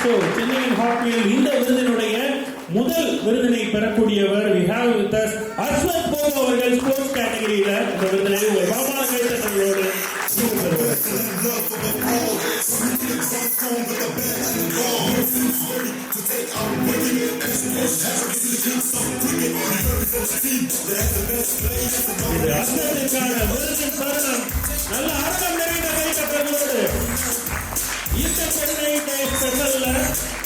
So சென்னையின் ஹாக்கியில் இந்த விருதினுடைய முதல் விருதினை பெறக்கூடியவர் we have with us Ashwath Bobo அவர்கள் ஸ்போர்ட்ஸ் கேட்டகரியில இந்த விருதினை உங்கள் பாபா கைத்தட்டங்களோடு இது அஸ்வத்திற்கான விருதின் தருணம். நல்ல அரங்கம் சென்னை டே ஸ்பெஷல்ல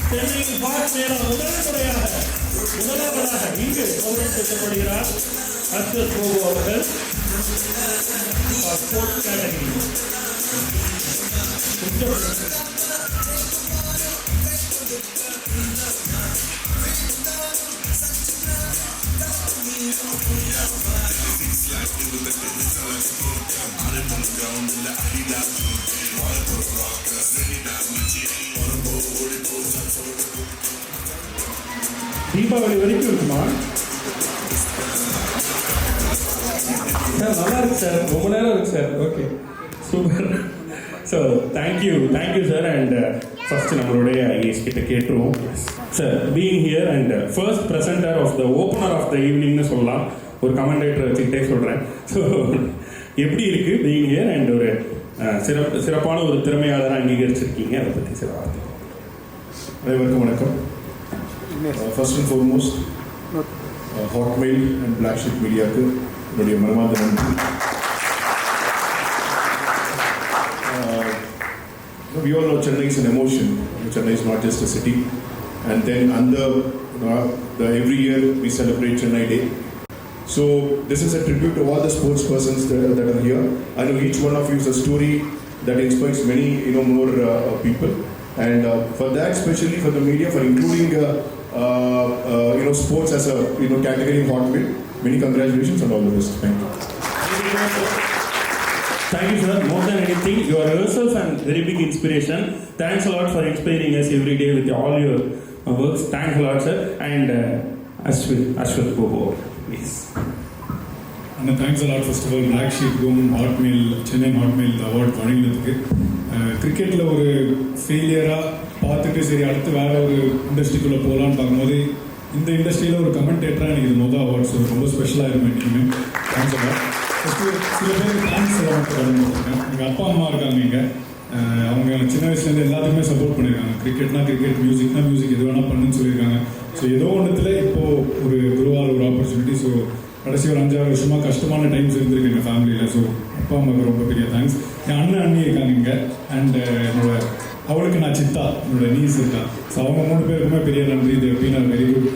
சென்னையின் பார்க் மேலம் முதல் முறையாக முதலாவதாக இங்கு கௌரவிக்கப்படுகிறார் அஸ்வத் கோபு அவர்கள் ஸ்போர்ட்ஸ் கேட்டகரி Deepavali வரைக்கும் இருக்குமா? சார் நல்லா இருக்கு சார். ரொம்ப நேரம் இருக்கு sir. Okay super so thank you thank you sir and first நம்மளுடைய ஐஎஸ் கிட்ட கேட்டுருவோம். Sir being here and first presenter of the opener of the ஈவினிங்னு சொல்லலாம். ஒரு கமெண்டேட்டர் வச்சுக்கிட்டே சொல்கிறேன் ஸோ எப்படி இருக்கு பீங் ஹியர் அண்ட் ஒரு சிறப்பு சிறப்பான ஒரு திறமையாளராக அங்கீகரிச்சிருக்கீங்க அதை பற்றி சில வார்த்தை அனைவருக்கும் வணக்கம் first and foremost Hotmail and black sheep மீடியாவுக்கு என்னுடைய மனமார்ந்த நன்றி Uh, we all know Chennai is an emotion. Chennai is not just a city. And then under uh, the, every year we celebrate Chennai Day. So this is a tribute to all the sports persons that, that are here. I know each one of you is a story that inspires many, you know, more uh, people. And uh, for that, especially for the media, for including, uh, uh, uh, you know, sports as a, you know, category in hot way. Many congratulations and all the best. Thank you. Thank you, sir. More than anything, you are yourself and very big inspiration. Thanks a lot for inspiring us every day with all your uh, works. Thanks a lot, sir. And uh, Ashwin, Ashwat Bobo, please. Anna thanks a lot first of all black ஷீப்க்கும் Hotmail Chennai Hotmail award வழங்கினதுக்கு கிரிக்கெட்டில் ஒரு ஃபெயிலியராக பார்த்துட்டு சரி அடுத்து வேறு ஒரு இண்டஸ்ட்ரிக்குள்ளே போகலான்னு பார்க்கும்போது இந்த இண்டஸ்ட்ரியில் ஒரு கமெண்டேட்டராக எனக்கு இது மொதல் அவார்ட் ஸோ ரொம்ப ஸ்பெஷலாக இருக்கும் எப்பயுமே தேங்க்ஸ் அலாட் ஃபஸ்ட்டு சில பேருக்கு தேங்க்ஸ் அலாட் கடமைப்பட்டிருக்கேன் எங்கள் அப்பா அம்மா இருக்காங்க இங்கே. அவங்க எனக்கு சின்ன வயசுலேருந்து எல்லாத்துக்குமே சப்போர்ட் பண்ணியிருக்காங்க. கிரிக்கெட்னா கிரிக்கெட் மியூசிக்னா மியூசிக் எது வேணால் பண்ணுன்னு சொல்லியிருக்காங்க. ஸோ ஏதோ ஒன்றுத்தில் இப்போது ஒரு குருவால் ஒரு ஆப்பர்ச்சுனிட்டி ஸோ கடைசி ஒரு அஞ்சாறு வருஷமாக கஷ்டமான டைம்ஸ் இருந்திருக்கு எங்கள் ஃபேமிலியில் ஸோ அப்பா அம்மாவுக்கு ரொம்ப பெரிய தேங்க்ஸ் என் அண்ணன் அண்ணி இருக்காங்க இங்கே. அண்ட் என்னோட அவளுக்கு நான் சித்தா. என்னோட நீஸ் இருக்கா. ஸோ அவங்க மூணு பேருக்குமே பெரிய நன்றி. இது எப்படின்னா very good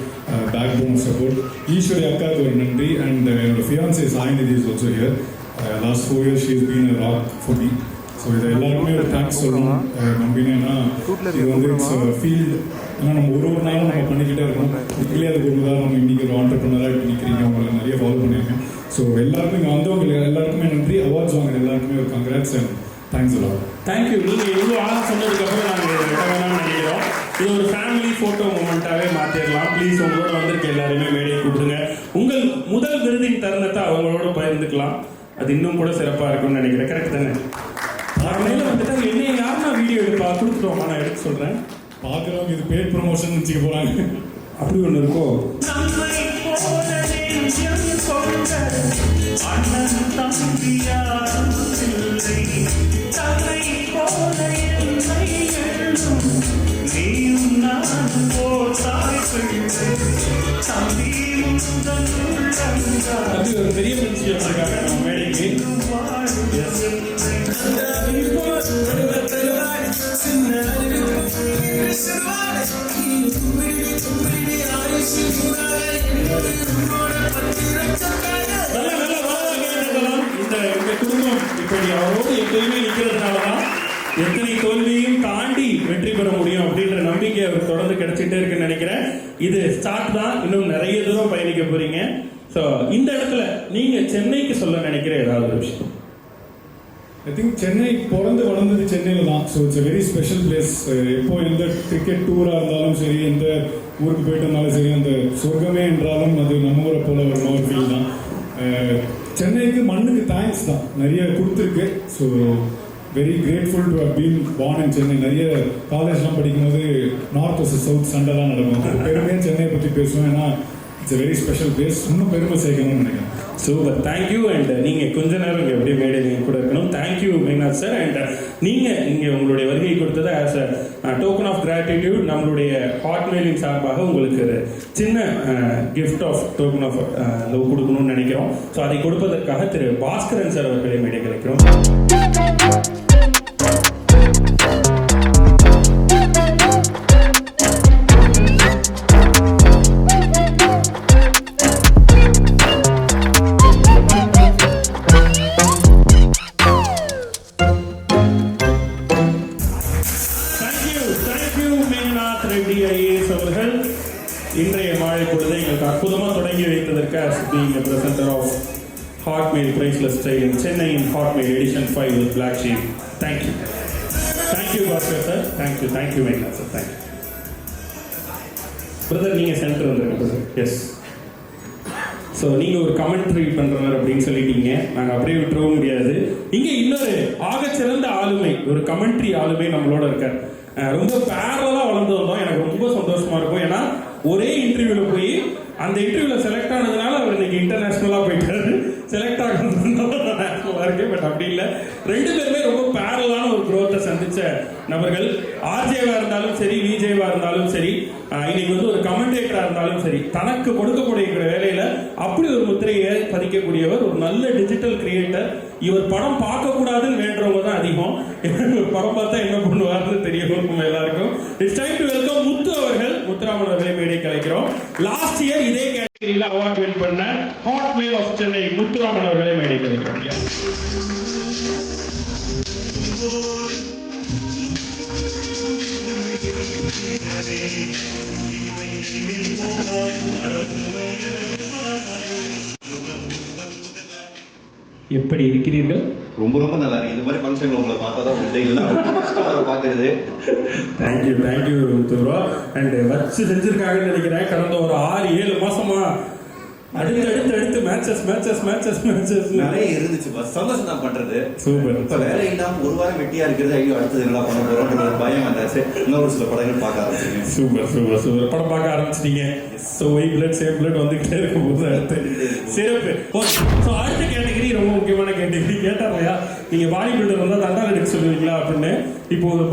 backbone support Eswari அக்காவுக்கு ஒரு நன்றி. அண்ட் என்னோட fiancee Sainidhi is also here last four years she's been rock for me so இதை எல்லாருக்குமே ஒரு தேங்க்ஸ் சொல்லணும். நம்பினேன்னா இது வந்து இட்ஸ் ஃபீல்ட் ஏன்னா நம்ம ஒரு ஒரு நாளும் நம்ம பண்ணிக்கிட்டே இருக்கோம் இதுலேயே அதுக்கு ஒரு உதாரணம் இன்னைக்கு ஒரு ஆண்டர்பனராக இப்படி நிற்கிறீங்க உங்களை நிறைய ஃபாலோ பண்ணியிருக்கேன். ஸோ எல்லாருக்கும் இங்கே வந்தவங்க எல்லாருக்குமே நன்றி. அவார்ட்ஸ் வாங்குற எல்லாருக்குமே ஒரு கங்க்ராட்ஸ் அண்ட் தேங்க்ஸ் எல்லாம் தேங்க்யூ நீங்கள் இவ்வளோ ஆளாக சொன்னதுக்கு அப்புறம் நாங்கள் வேணாம்னு நினைக்கிறோம். இது ஒரு ஃபேமிலி ஃபோட்டோ மூமெண்ட்டாகவே மாற்றிடலாம் ப்ளீஸ் உங்களோட வந்திருக்க எல்லாருமே மேடையை கூப்பிடுங்க. உங்கள் முதல் விருதின் தருணத்தை அவங்களோட பகிர்ந்துக்கலாம். அது இன்னும் கூட சிறப்பாக இருக்கும்னு நினைக்கிறேன். கரெக்ட் தானே? மேலே வந்துட்டு என்ன யாருன்னா வீடியோ எடுப்பா? கொடுத்துட்டோமா நான் எடுக்க சொல்கிறேன் பார்க்குறவங்க இது பேட் ப்ரொமோஷன் வச்சுக்க போகிறாங்க அப்படி ஒன்று இருக்கோ? நம்மை போல நெஞ்சம் கொண்ட அண்ணன் அவரோடு நிற்கிறதுனால தான் எத்தனை தோல்வியையும் தாண்டி வெற்றி பெற முடியும் அப்படின்ற நம்பிக்கை அவர் தொடர்ந்து கிடைச்சிட்டே இருக்குன்னு நினைக்கிறேன். இது ஸ்டார்ட் தான். இன்னும் நிறைய தூரம் பயணிக்க போறீங்க. ஸோ இந்த இடத்துல நீங்க சென்னைக்கு சொல்ல நினைக்கிற ஏதாவது ஒரு விஷயம்? ஐ திங்க் சென்னை பிறந்து வளர்ந்தது சென்னையில் தான். So it's very special place எப்போ எந்த கிரிக்கெட் டூராக இருந்தாலும் சரி எந்த ஊருக்கு போயிட்டு இருந்தாலும் சரி அந்த சொர்க்கமே என்றாலும் அது நம்ம ஊரை போல ஒரு மாதிரி ஃபீல் தான் uh, சென்னைக்கு மண்ணுக்கு தேங்க்ஸ் தான். நிறைய கொடுத்துருக்கு. So very grateful to been born in Chennai நிறைய காலேஜ்லாம் படிக்கும்போது சவுத் சண்டைலாம் நடக்கும். பெருமையாக சென்னையை பற்றி பேசுவோம். ஏன்னா இட்ஸ் வெரி ஸ்பெஷல் பிளேஸ் இன்னும் பெருமை சேர்க்கணும்னு நினைக்கிறேன். சூப்பர் தேங்க்யூ அண்ட் நீங்கள் கொஞ்ச நேரம் இங்கே அப்படியே மேடை நீங்கள் கூட இருக்கணும். தேங்க்யூ மேக்நாத் சார் அண்ட் நீங்கள் இங்கே உங்களுடைய வருகை கொடுத்தது as a token of gratitude நம்மளுடைய ஹாட்மெயிலின் சார்பாக உங்களுக்கு சின்ன gift of token of love கொடுக்கணும்னு நினைக்கிறோம். ஸோ அதை கொடுப்பதற்காக திரு பாஸ்கரன் சார் அவர்களை மேடை கிடைக்கிறோம் இன்றைய மாலை பொழுது எங்களுக்கு அற்புதமாக தொடங்கி வைத்ததற்காக as being a presenter Hotmail priceless style சென்னையின் Hotmail edition five with black sheep thank you thank you Bhaskar sir thank you thank you Meghanath sir thank you brother நீங்கள் சென்டர் வந்துருங்க எஸ் ஸோ நீங்கள் ஒரு commentary பண்ணுறவர் அப்படின்னு சொல்லிட்டீங்க. நாங்கள் அப்படியே விட்டுறவும் முடியாது. இங்கே இன்னொரு ஆகச்சிறந்த ஆளுமை ஒரு கமெண்ட்ரி ஆளுமை நம்மளோட இருக்கார். ரொம்ப பேரலாக வளர்ந்து வந்தோம் எனக்கு ரொம்ப சந்தோஷமாக இருக்கும் ஏன்னா ஒரே இன்டர்வியூவில் போய் அந்த இன்டர்வியூவில் செலக்ட் ஆனதுனால அவர் இன்னைக்கு இன்டர்நேஷ்னலாக போயிட்டாரு. செலக்ட் ஆகிறதுனால நேஷனலாக இருக்கு பட் அப்படி இல்லை. ரெண்டு பேருமே ரொம்ப பேரலான ஒரு குரோத்தை சந்திச்ச நபர்கள். ஆர்ஜேவா இருந்தாலும் சரி விஜேவா இருந்தாலும் சரி இன்னைக்கு வந்து ஒரு கமெண்டேட்டரா இருந்தாலும் சரி தனக்கு கொடுக்கக்கூடிய வேலையில அப்படி ஒரு முத்திரையை பதிக்கக்கூடியவர் ஒரு நல்ல டிஜிட்டல் கிரியேட்டர் இவர் படம் பார்க்கக்கூடாதுன்னு வேண்டவங்க தான் அதிகம். படம் பார்த்தா என்ன பண்ணுவார்னு தெரியும் நம்ம எல்லாருக்கும். இட்ஸ் டைம் டு முத்துராமன் அவர்களை மேடை கலைக்கிறோம் லாஸ்ட் இயர் இதே கேட்டகரியில் அவார்ட் வின் பண்ண ஹாட் மேல் ஆஃப் சென்னை முத்துராமன் அவர்களை மேடை கலைக்கிறோம் Yeah. எப்படி இருக்கிறீர்கள்? ரொம்ப ரொம்ப நல்லா இருக்கு. இந்த மாதிரி ஃபங்க்ஷன்ல உங்களை பார்த்தா தான் உண்டு இல்லை பார்க்கறது தேங்க்யூ தேங்க்யூ முத்துரா அண்ட் வச்சு செஞ்சிருக்காங்கன்னு நினைக்கிறேன். கடந்த ஒரு ஆறு ஏழு மாசமா அடுத்து அடுத்து அடுத்து மேட்சஸ் மேட்சஸ் மேட்சஸ் மேட்சஸ் நிறைய இருந்துச்சு. பஸ் சந்தோஷம் தான் பண்றது. சூப்பர் இப்ப வேலை இல்லாம ஒரு வாரம் வெட்டியா இருக்கிறது ஐயோ அடுத்தது என்ன பண்ண ஒரு பயம் வந்தாச்சு. இன்னொரு சில படங்கள் பார்க்க சூப்பர் சூப்பர் சூப்பர். படம் பார்க்க ஆரம்பிச்சிட்டீங்க. So why blood same blood வந்துகிட்டே இருக்கும் போது அடுத்து. சிறப்பு. ஸோ அடுத்த கேட்டகரி ரொம்ப முக்கியமான கேட்டகரி கேட்டாரையா நீங்க பாடி பில்டர் எடுக்க சொல்லுவீங்களா அப்படின்னு. இப்போ ஒரு